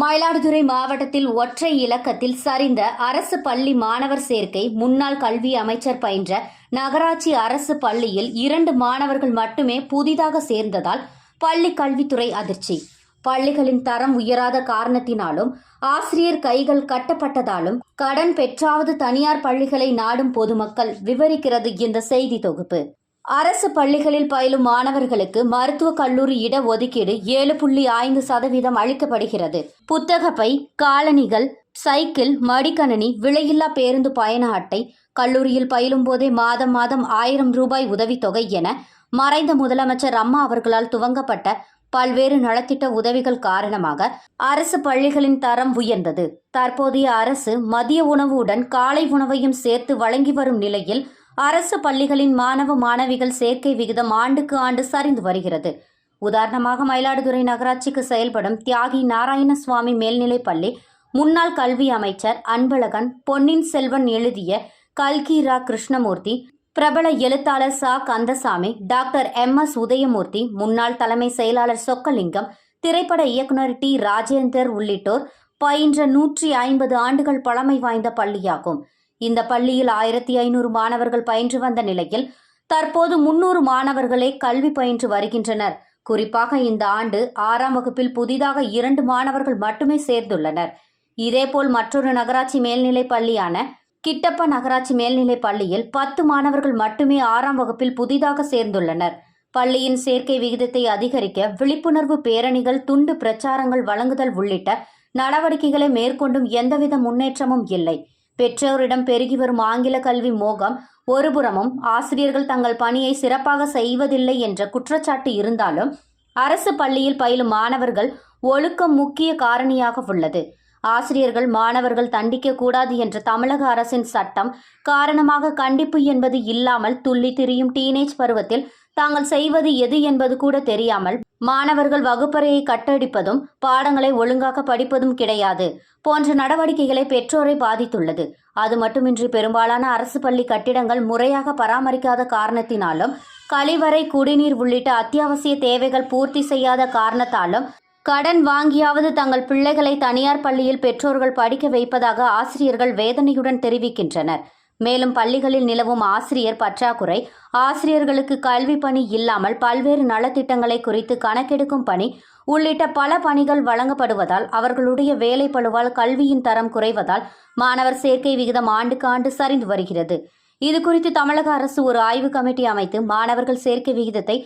மயிலாடுதுறை மாவட்டத்தில் ஒற்றை இலக்கத்தில் சரிந்த அரசு பள்ளி மாணவர் சேர்க்கை முன்னாள் கல்வி அமைச்சர் பயின்ற நகராட்சி அரசு பள்ளியில் இரண்டு மாணவர்கள் மட்டுமே புதிதாக சேர்ந்ததால் பள்ளி கல்வித்துறை அதிர்ச்சி. பள்ளிகளின் தரம் உயராத காரணத்தினாலும் ஆசிரியர் கைகள் கட்டப்பட்டதாலும் கடன் பெற்றாவது தனியார் பள்ளிகளை நாடும் பொதுமக்கள் விவரிக்கிறது இந்த செய்தி தொகுப்பு. அரசு பள்ளிகளில் பயிலும் மாணவர்களுக்கு மருத்துவக் கல்லூரி இட ஒதுக்கீடு ஏழு புள்ளி ஐந்து சதவீதம் அளிக்கப்படுகிறது. புத்தகப்பை காலணிகள் சைக்கிள் மடிக்கணினி விலையில்லா பேருந்து பயண அட்டை கல்லூரியில் பயிலும் போதே மாதம் மாதம் ஆயிரம் ரூபாய் உதவித்தொகை என மறைந்த முதலமைச்சர் அம்மா அவர்களால் துவங்கப்பட்ட பல்வேறு நலத்திட்ட உதவிகள் காரணமாக அரசு பள்ளிகளின் தரம் உயர்ந்தது. தற்போதைய அரசு மதிய உணவுடன் காலை உணவையும் சேர்த்து வழங்கி வரும் நிலையில் அரசு பள்ளிகளின் மாணவ மாணவிகள் சேர்க்கை விகிதம் ஆண்டுக்கு ஆண்டு சரிந்து வருகிறது. உதாரணமாக மயிலாடுதுறை நகராட்சிக்கு செயல்படும் தியாகி நாராயணசுவாமி மேல்நிலைப் பள்ளி முன்னாள் கல்வி அமைச்சர் அன்பழகன் பொன்னின் செல்வன் எழுதிய கல்கி ரா கிருஷ்ணமூர்த்தி பிரபல எழுத்தாளர் Sa. Kandasamy doctor M. S. Udayamurthy முன்னாள் தலைமை செயலாளர் சொக்கலிங்கம் திரைப்பட இயக்குனர் டி. ராஜேந்தர் உள்ளிட்டோர் பயின்ற நூற்றி ஐம்பது ஆண்டுகள் பழமை வாய்ந்த பள்ளியாகும். இந்த பள்ளியில் ஆயிரத்தி ஐநூறு மாணவர்கள் பயின்று வந்த நிலையில் தற்போது முன்னூறு மாணவர்களே கல்வி பயின்று வருகின்றனர். குறிப்பாக இந்த ஆண்டு ஆறாம் வகுப்பில் புதிதாக இரண்டு மாணவர்கள் மட்டுமே சேர்ந்துள்ளனர். இதேபோல் மற்றொரு நகராட்சி மேல்நிலைப் பள்ளியான கிட்டப்ப நகராட்சி மேல்நிலைப் பள்ளியில் பத்து மாணவர்கள் மட்டுமே ஆறாம் வகுப்பில் புதிதாக சேர்ந்துள்ளனர். பள்ளியின் சேர்க்கை விகிதத்தை அதிகரிக்க விழிப்புணர்வு பேரணிகள் துண்டு பிரச்சாரங்கள் வழங்குதல் உள்ளிட்ட நடவடிக்கைகளை மேற்கொண்டும் எந்தவித முன்னேற்றமும் இல்லை. பெற்றோரிடம் பெருகி வரும் ஆங்கில கல்வி மோகம் ஒருபுறமும் ஆசிரியர்கள் தங்கள் பணியை சிறப்பாக செய்வதில்லை என்ற குற்றச்சாட்டு இருந்தாலும் அரசு பள்ளியில் பயிலும் மாணவர்கள் ஒழுக்கம் முக்கிய காரணியாக உள்ளது. ஆசிரியர்கள் மாணவர்கள் தண்டிக்க கூடாது என்ற தமிழக அரசின் சட்டம் காரணமாக கண்டிப்பு என்பது இல்லாமல் துள்ளி திரியும் டீனேஜ் பருவத்தில் தாங்கள் செய்வது எது என்பது கூட தெரியாமல் மாணவர்கள் வகுப்பறையை கட்டடிப்பதும் பாடங்களை ஒழுங்காக படிப்பதும் கிடையாது போன்ற நடவடிக்கைகளை பெற்றோரை பாதித்துள்ளது. அது மட்டுமின்றி பெரும்பாலான அரசு பள்ளி கட்டிடங்கள் முறையாக பராமரிக்காத காரணத்தினாலும் கழிவறை குடிநீர் உள்ளிட்ட அத்தியாவசிய தேவைகள் பூர்த்தி செய்யாத காரணத்தாலும் கடன் வாங்கியாவது தங்கள் பிள்ளைகளை தனியார் பள்ளியில் பெற்றோர்கள் படிக்க வைப்பதாக ஆசிரியர்கள் வேதனையுடன் தெரிவிக்கின்றனர். மேலும் பள்ளிகளில் நிலவும் ஆசிரியர் பற்றாக்குறை ஆசிரியர்களுக்கு கல்வி பணி இல்லாமல் பல்வேறு நலத்திட்டங்களை குறித்து கணக்கெடுக்கும் பணி உள்ளிட்ட பல பணிகள் வழங்கப்படுவதால் அவர்களுடைய வேலை பளுவால் கல்வியின் தரம் குறைவதால் மாணவர் சேர்க்கை விகிதம் ஆண்டுக்கு ஆண்டு சரிந்து வருகிறது. இது குறித்து தமிழக அரசு ஒரு ஆய்வு கமிட்டி அமைத்து மாணவர்கள் சேர்க்கை விகிதத்தை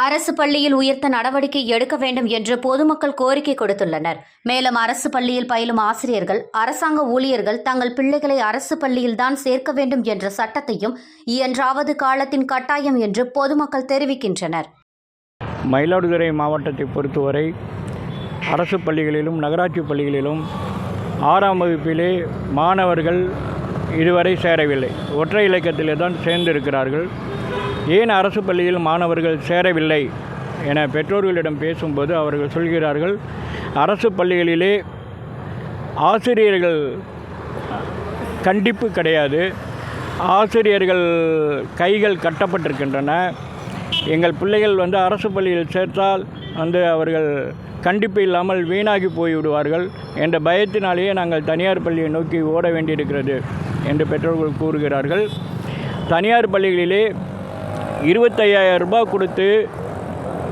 அரசு பள்ளியில் உயர்த்த நடவடிக்கை எடுக்க வேண்டும் என்று பொதுமக்கள் கோரிக்கை கொடுத்துள்ளனர். மேலும் அரசு பள்ளியில் பயிலும் ஆசிரியர்கள் அரசாங்க ஊழியர்கள் தங்கள் பிள்ளைகளை அரசு பள்ளியில்தான் சேர்க்க வேண்டும் என்ற சட்டத்தையும் இயன்றாவது காலத்தின் கட்டாயம் என்று பொதுமக்கள் தெரிவிக்கின்றனர். மயிலாடுதுறை மாவட்டத்தை பொறுத்தவரை அரசு பள்ளிகளிலும் நகராட்சி பள்ளிகளிலும் ஆறாம் வகுப்பிலே மாணவர்கள் இதுவரை சேரவில்லை. ஒற்றை இலக்கத்திலே தான் சேர்ந்திருக்கிறார்கள். ஏன் அரசு பள்ளியில் மாணவர்கள் சேரவில்லை என பெற்றோர்களிடம் பேசும்போது அவர்கள் சொல்கிறார்கள் அரசு பள்ளிகளிலே ஆசிரியர்கள் கண்டிப்பு கிடையாது. ஆசிரியர்கள் கைகள் கட்டப்பட்டிருக்கின்றன. எங்கள் பிள்ளைகள் வந்து அரசு பள்ளியில் சேர்த்தால் வந்து அவர்கள் கண்டிப்பு இல்லாமல் வீணாகி போய்விடுவார்கள் என்ற பயத்தினாலேயே நாங்கள் தனியார் பள்ளியை நோக்கி ஓட வேண்டியிருக்கிறது என்று பெற்றோர்கள் கூறுகிறார்கள். தனியார் பள்ளிகளிலே இருபத்தையாயிரம் ரூபாய் கொடுத்து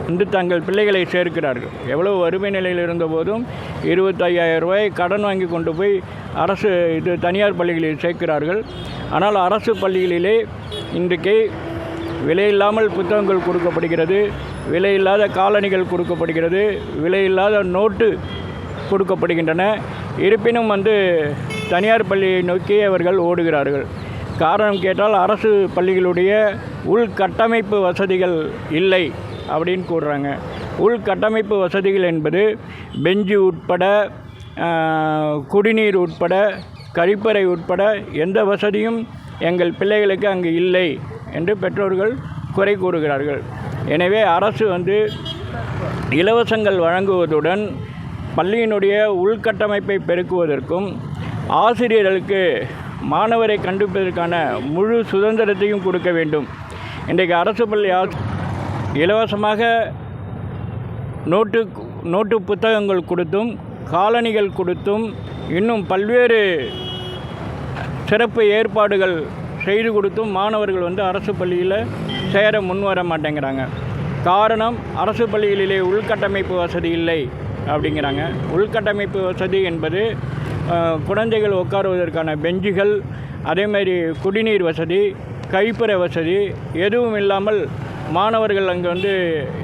வந்து தங்கள் பிள்ளைகளை சேர்க்கிறார்கள். எவ்வளோ வறுமை நிலையில் இருந்தபோதும் இருபத்தையாயிரம் ரூபாய் கடன் வாங்கி கொண்டு போய் அரசு இது தனியார் பள்ளிகளில் சேர்க்கிறார்கள். ஆனால் அரசு பள்ளிகளிலே இன்றைக்கு விலையில்லாமல் புத்தகங்கள் கொடுக்கப்படுகிறது விலையில்லாத காலணிகள் கொடுக்கப்படுகிறது விலையில்லாத நோட்டு கொடுக்கப்படுகின்றன. இருப்பினும் வந்து தனியார் பள்ளியை நோக்கி அவர்கள் ஓடுகிறார்கள். காரணம் கேட்டால் அரசு பள்ளிகளுடைய உள்கட்டமைப்பு வசதிகள் இல்லை அப்படின்னு கூறுறாங்க. உள்கட்டமைப்பு வசதிகள் என்பது பெஞ்சு உட்பட குடிநீர் உட்பட கழிப்பறை உட்பட எந்த வசதியும் எங்கள் பிள்ளைகளுக்கு அங்கு இல்லை என்று பெற்றோர்கள் குறை கூறுகிறார்கள். எனவே அரசு வந்து இலவசங்கள் வழங்குவதுடன் பள்ளியினுடைய உள்கட்டமைப்பை பெருக்குவதற்கும் ஆசிரியர்களுக்கு மாணவரை கண்டுபிடிப்பதற்கான முழு சுதந்திரத்தையும் கொடுக்க வேண்டும். இன்றைக்கு அரசு பள்ளி ஆசி இலவசமாக நோட்டு நோட்டு புத்தகங்கள் கொடுத்தும் காலணிகள் கொடுத்தும் இன்னும் பல்வேறு சிறப்பு ஏற்பாடுகள் செய்து கொடுத்தும் மாணவர்கள் வந்து அரசு பள்ளியில் சேர முன்வர மாட்டேங்கிறாங்க. காரணம் அரசு பள்ளிகளிலே உள்கட்டமைப்பு வசதி இல்லை அப்படிங்கிறாங்க. உள்கட்டமைப்பு வசதி என்பது குழந்தைகள் உட்காருவதற்கான பெஞ்சுகள் அதேமாதிரி குடிநீர் வசதி கழிப்பறை வசதி எதுவும் இல்லாமல் மாணவர்கள் அங்கே வந்து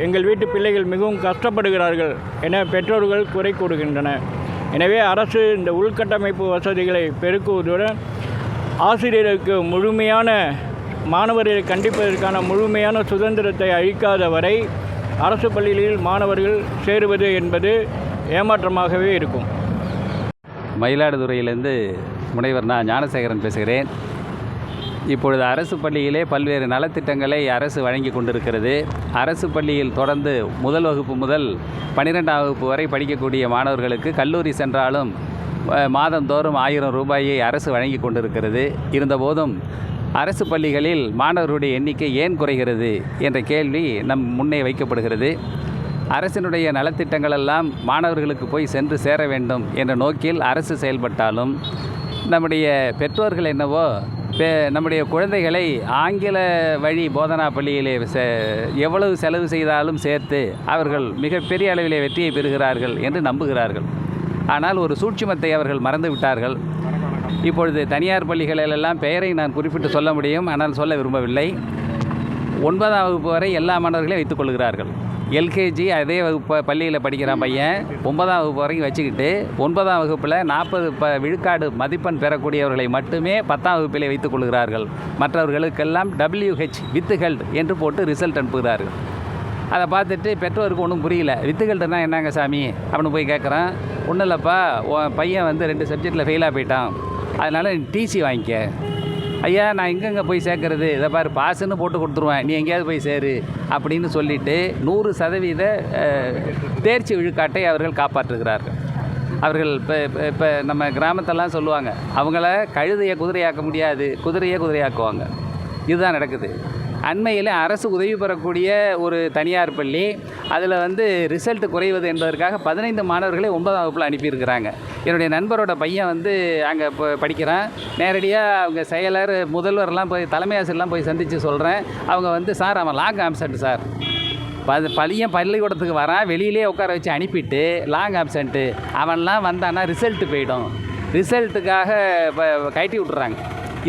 எங்கள் வீட்டு பிள்ளைகள் மிகவும் கஷ்டப்படுகிறார்கள் என பெற்றோர்கள் குறை கூறுகின்றன. எனவே அரசு இந்த உள்கட்டமைப்பு வசதிகளை பெருக்குவதுடன் ஆசிரியருக்கு முழுமையான மாணவர்களை கண்டிப்பதற்கான முழுமையான சுதந்திரத்தை அழிக்காத வரை அரசு பள்ளிகளில் மாணவர்கள் சேருவது என்பது ஏமாற்றமாகவே இருக்கும். மயிலாடுதுறையிலேருந்து முனைவர் நான் ஞானசேகரன் பேசுகிறேன். இப்பொழுது அரசு பள்ளியிலே பல்வேறு நலத்திட்டங்களை அரசு வழங்கி கொண்டிருக்கிறது. அரசு பள்ளியில் தொடர்ந்து முதல் வகுப்பு முதல் பன்னிரெண்டாம் வகுப்பு வரை படிக்கக்கூடிய மாணவர்களுக்கு கல்லூரி சென்றாலும் மாதந்தோறும் ஆயிரம் ரூபாயை அரசு வழங்கி கொண்டிருக்கிறது. இருந்தபோதும் அரசு பள்ளிகளில் மாணவர்களுடைய எண்ணிக்கை ஏன் குறைகிறது என்ற கேள்வி நம் முன்னே வைக்கப்படுகிறது. அரசினுடைய நலத்திட்டங்களெல்லாம் மாணவர்களுக்கு போய் சென்று சேர வேண்டும் என்ற நோக்கில் அரசு செயல்பட்டாலும் நம்முடைய பெற்றோர்கள் என்னவோ நம்முடைய குழந்தைகளை ஆங்கில வழி போதனா பள்ளியிலே எவ்வளவு செலவு செய்தாலும் சேர்த்து அவர்கள் மிகப்பெரிய அளவிலே வெற்றியை பெறுகிறார்கள் என்று நம்புகிறார்கள். ஆனால் ஒரு சூட்சுமத்தை அவர்கள் மறந்து விட்டார்கள். இப்பொழுது தனியார் பள்ளிகளிலெல்லாம் பெயரை நான் குறிப்பிட்டு சொல்ல முடியும். ஆனால் சொல்ல விரும்பவில்லை. ஒன்பதாம் வகுப்பு வரை எல்லா மாணவர்களையும் வைத்துக் கொள்கிறார்கள். எல்கேஜி அதே வகுப்பு பள்ளியில் படிக்கிறான் பையன் ஒன்பதாம் வகுப்பு வரைக்கும் வச்சுக்கிட்டு ஒன்பதாம் வகுப்பில் நாற்பது ப விழுக்காடு மதிப்பெண் பெறக்கூடியவர்களை மட்டுமே பத்தாம் வகுப்பிலே வைத்துக் கொள்கிறார்கள். மற்றவர்களுக்கெல்லாம் டபிள்யூஹெச் வித்து ஹெல்ட் என்று போட்டு ரிசல்ட் அனுப்புகிறார்கள். அதை பார்த்துட்டு பெற்றோருக்கு ஒன்றும் புரியல. வித்துகள்ட்டுனா என்னங்க சாமி? அப்படின்னு போய் கேட்குறான் ஒன்றும் இல்லைப்பா உன் பையன் வந்து ரெண்டு சப்ஜெக்டில் ஃபெயிலாக போயிட்டான். அதனால் டிசி வாங்கிக்க. ஐயா நான் எங்கெங்கே போய் சேர்க்கறது? இதை பாரு பாசுன்னு போட்டு கொடுத்துருவேன். நீ எங்கேயாவது போய் சேரு அப்படின்னு சொல்லிட்டு நூறு சதவீத தேர்ச்சி விழுக்காட்டை அவர்கள் காப்பாற்றுகிறார்கள் அவர்கள் இப்போ இப்போ நம்ம கிராமத்தெல்லாம் சொல்லுவாங்க அவங்கள கழுதையை குதிரையாக்க முடியாது குதிரையை குதிரையாக்குவாங்க. இதுதான் நடக்குது. அண்மையில் அரசு உதவி பெறக்கூடிய ஒரு தனியார் பள்ளி. அதில் வந்து ரிசல்ட் குறைவது என்பதற்காக பதினைந்து மாணவர்களை ஒன்பதாம் வகுப்பில் அனுப்பியிருக்கிறாங்க. என்னுடைய நண்பரோட பையன் வந்து அங்கே இப்போ படிக்கிறான். நேரடியாக அவங்க செயலர் முதல்வர்லாம் போய் தலைமை ஆசிரியர்லாம் போய் சந்தித்து சொல்கிறேன் அவங்க வந்து சார் அவன் லாங் ஆப்சண்ட் சார். பது பையன் பள்ளிக்கூடத்துக்கு வரான் வெளியிலே உட்கார வச்சு அனுப்பிட்டு லாங் ஆப்சண்ட்டு அவன்லாம் வந்தான்னா ரிசல்ட்டு போயிடும். ரிசல்ட்டுக்காக இப்போ கட்டி விட்றாங்க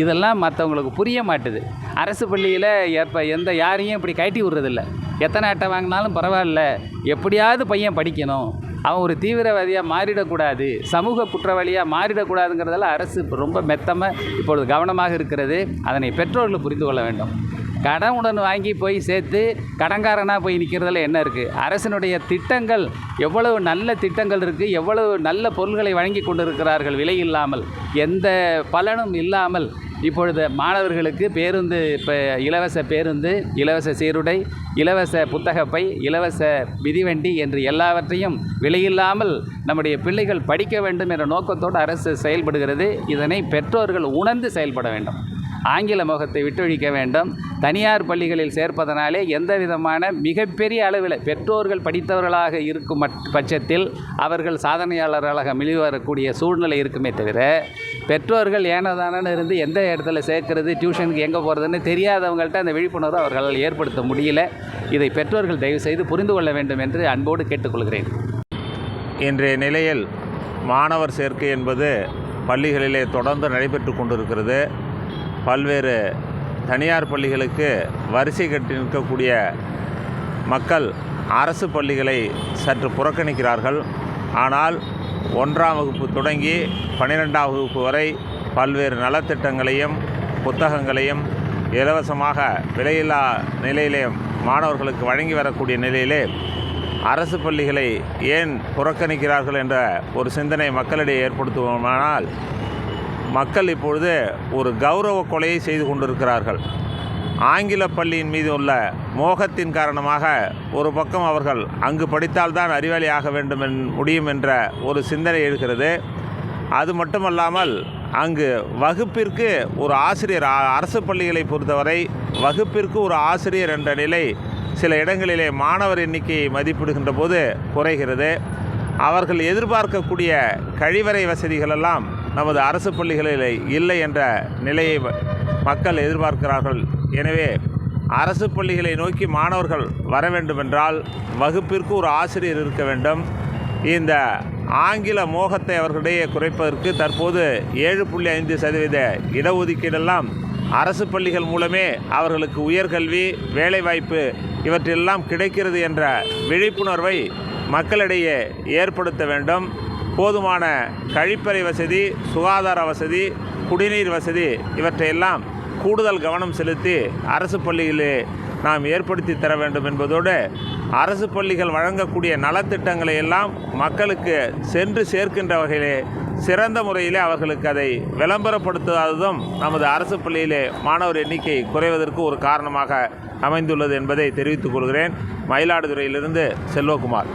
இதெல்லாம் மற்றவங்களுக்கு புரிய மாட்டுது. அரசு பள்ளியில் எப்போ எந்த யாரையும் இப்படி கட்டி விடுறதில்ல. எத்தனை அட்டை வாங்கினாலும் பரவாயில்ல. எப்படியாவது பையன் படிக்கணும். அவன் ஒரு தீவிரவாதியாக மாறிடக்கூடாது. சமூக குற்றவாளியாக மாறிடக்கூடாதுங்கிறதால அரசு ரொம்ப மெத்தமாக இப்பொழுது கவனமாக இருக்கிறது. அதனை பெற்றோர்கள் புரிந்து கொள்ள வேண்டும். கடன் உடன் வாங்கி போய் சேர்த்து கடன்காரனாக போய் நிற்கிறதுல என்ன இருக்குது அரசினுடைய திட்டங்கள் எவ்வளவு நல்ல திட்டங்கள் இருக்குது எவ்வளவு நல்ல பொருள்களை வழங்கி கொண்டிருக்கிறார்கள் விலை இல்லாமல். எந்த பலனும் இல்லாமல் இப்பொழுது மாணவர்களுக்கு பேருந்து இப்போ இலவச பேருந்து இலவச சீருடை இலவச புத்தகப்பை இலவச மிதிவண்டி என்று எல்லாவற்றையும் விலையில்லாமல் நம்முடைய பிள்ளைகள் படிக்க வேண்டும் என்ற நோக்கத்தோடு அரசு செயல்படுகிறது. இதனை பெற்றோர்கள் உணர்ந்து செயல்பட வேண்டும். ஆங்கில முகத்தை விட்டொழிக்க வேண்டும். தனியார் பள்ளிகளில் சேர்ப்பதனாலே எந்த விதமான மிகப்பெரிய அளவில் பெற்றோர்கள் படித்தவர்களாக இருக்கும் மட்- பட்சத்தில் அவர்கள் சாதனையாளர்களாக வெளிவரக்கூடிய சூழ்நிலை இருக்குமே தவிர பெற்றோர்கள் ஏனதானு இருந்து எந்த இடத்துல சேர்க்கறது டியூஷனுக்கு எங்கே போகிறதுன்னு தெரியாதவங்கள்ட்ட அந்த விழிப்புணர்வு அவர்களால் ஏற்படுத்த முடியல. இதை பெற்றோர்கள் தயவு செய்து புரிந்து கொள்ள வேண்டும் என்று அன்போடு கேட்டுக்கொள்கிறேன். இன்றைய நிலையில் மாணவர் சேர்க்கை என்பது பள்ளிகளிலே தொடர்ந்து நடைபெற்று கொண்டிருக்கிறது. பல்வேறு தனியார் பள்ளிகளுக்கு வரிசை கட்டி நிற்கக்கூடிய மக்கள் அரசு பள்ளிகளை சற்று புறக்கணிக்கிறார்கள். ஆனால் ஒன்றாம் வகுப்பு தொடங்கி பன்னிரெண்டாம் வகுப்பு வரை பல்வேறு நலத்திட்டங்களையும் புத்தகங்களையும் இலவசமாக விலையில்லா நிலையிலே மாணவர்களுக்கு வழங்கி வரக்கூடிய நிலையிலே அரசு பள்ளிகளை ஏன் புறக்கணிக்கிறார்கள் என்ற ஒரு சிந்தனை மக்களிடையே ஏற்படுத்துவோமானால் மக்கள் இப்பொழுது ஒரு கௌரவ கொலையை செய்து கொண்டிருக்கிறார்கள். ஆங்கில பள்ளியின் மீது உள்ள மோகத்தின் காரணமாக ஒரு பக்கம் அவர்கள் அங்கு படித்தால்தான் அறிவாளி ஆக வேண்டும் என் முடியும் என்ற ஒரு சிந்தனை எழுகிறது. அது மட்டுமல்லாமல் அங்கு வகுப்பிற்கு ஒரு ஆசிரியர் அரசு பள்ளிகளை பொறுத்தவரை வகுப்பிற்கு ஒரு ஆசிரியர் என்ற நிலை சில இடங்களிலே மாணவர் எண்ணிக்கையை மதிப்பிடுகின்ற போது குறைகிறது. அவர்கள் எதிர்பார்க்கக்கூடிய கழிவறை வசதிகளெல்லாம் நமது அரசு பள்ளிகளில் இல்லை என்ற நிலையை மக்கள் எதிர்பார்க்கிறார்கள். எனவே அரசு பள்ளிகளை நோக்கி மாணவர்கள் வர வேண்டுமென்றால் வகுப்பிற்கு ஒரு ஆசிரியர் இருக்க வேண்டும். இந்த ஆங்கில மோகத்தை அவர்களிடையே குறைப்பதற்கு தற்போது ஏழு புள்ளி ஐந்து சதவீத இடஒதுக்கீடெல்லாம் அரசு பள்ளிகள் மூலமே அவர்களுக்கு உயர்கல்வி வேலைவாய்ப்பு இவற்றெல்லாம் கிடைக்கிறது என்ற விழிப்புணர்வை மக்களிடையே ஏற்படுத்த வேண்டும். போதுமான கழிப்பறை வசதி சுகாதார வசதி குடிநீர் வசதி இவற்றையெல்லாம் கூடுதல் கவனம் செலுத்தி அரசு பள்ளியிலே நாம் ஏற்படுத்தி தர வேண்டும் என்பதோடு அரசு பள்ளிகள் வழங்கக்கூடிய நலத்திட்டங்களை எல்லாம் மக்களுக்கு சென்று சேர்க்கின்ற வகையிலே சிறந்த முறையிலே அவர்களுக்கு அதை விளம்பரப்படுத்தாததும் நமது அரசு பள்ளியிலே மாணவர் எண்ணிக்கை குறைவதற்கு ஒரு காரணமாக அமைந்துள்ளது என்பதை தெரிவித்துக் கொள்கிறேன். மயிலாடுதுறையிலிருந்து செல்வகுமார்.